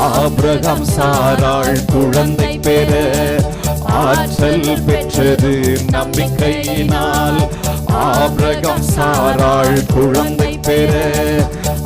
Abraham சாராள் குழந்தை பெற ஆற்றல் பெற்றது நம்பிக்கையினால். ஆபிரகாம் சாராள் குழந்தை பெற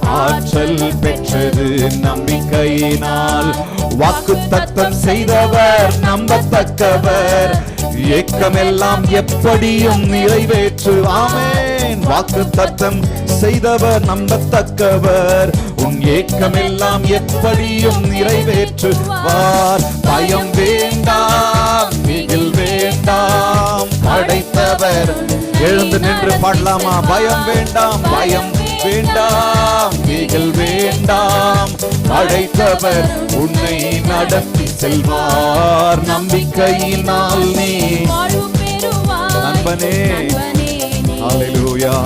ஆற்றல் பெற்றது நம்பிக்கையினால். வாக்கு தத்தம் செய்தவர் நம்பத்தக்கவர் ஏக்கமெல்லாம் எப்படியும் நிறைவேற்று. ஆமென். வாக்கு தத்தம் செய்தவர் நம்பத்தக்கவர் உன் ஏக்கமெல்லாம் எப்படியும் நிறைவேற்றுவார் பயம் வேண்டாம் மிகில் வேண்டாம் படைத்தவர் எழுந்து நின்று பாடலாமா பயம் வேண்டாம் பயம் வேண்டாம் மிகில் வேண்டாம் படைத்தவர் உன்னை நடத்தி செல்வார் நம்பிக்கையினால் நீ. நண்பனே.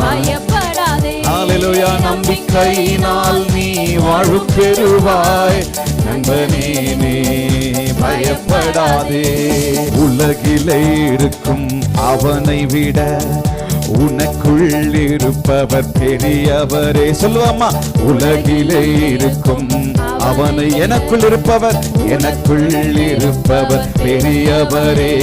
பயப்படாதே. ஹalleluya நம்பிக்கையினால் நீ வாழ்வு பெறுவாய் நண்பனே நீ பயப்படாதே. உலகிலே இருக்கும் அவனை விட உனக்குள் இருப்பவர் பெரியவரே. சொல்லுவாமா உலகிலே இருக்கும் அவனை எனக்குள் இருப்பவர் எனக்குள் இருப்பவர் பெரியவரே.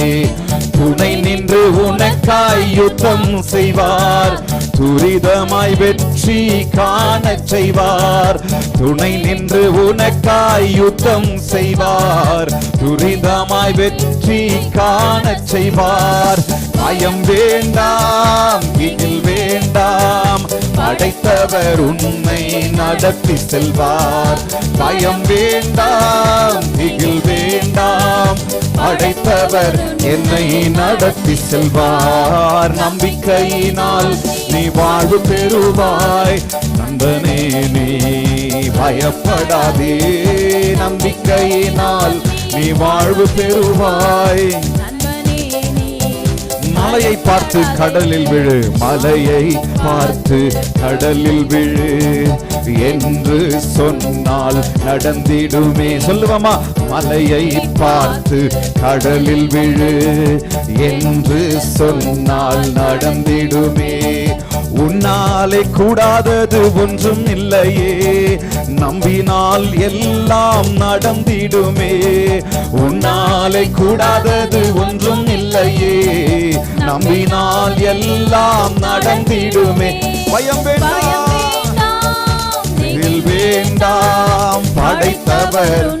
துணை நின்று உனக்காய் யுத்தம் செய்வார். துரிதமாய் வெற்றி காணச் செய்வார். துணை நின்று உனக்காய் யுத்தம் செய்வார். துரிதமாய் வெற்றி காணச் செய்வார். பயம் வேண்டாம் இதில் வேண்டாம். அடைத்தவர் உன்னை நடத்தி செல்வார். பயம் வேண்டாம் அடைத்தவர் என்னை நடத்தி செல்வார். நம்பிக்கையினால் நீ வாழ்வு பெறுவாய். நண்பனே நீ பயப்படாதே. நம்பிக்கையினால் நீ வாழ்வு பெறுவாய். மலையை பார்த்து கடலில் விழு மலையை பார்த்து கடலில் விழு. என்று சொன்னால் நடந்திடுமே. சொல்லுவமா மலையை பார்த்து கடலில் விழு. என்று சொன்னால் நடந்திடுமே. உன்னாலே கூடாதது ஒன்றும் இல்லையே. நம்பினால் எல்லாம் நடந்திடுமே. உன்னாலே கூடாதது ஒன்றும் இல்லையே. நம்பினால் எல்லாம் நடந்திடுமே. பயம் வேண்டாம் வேண்டாம் படைத்தவர்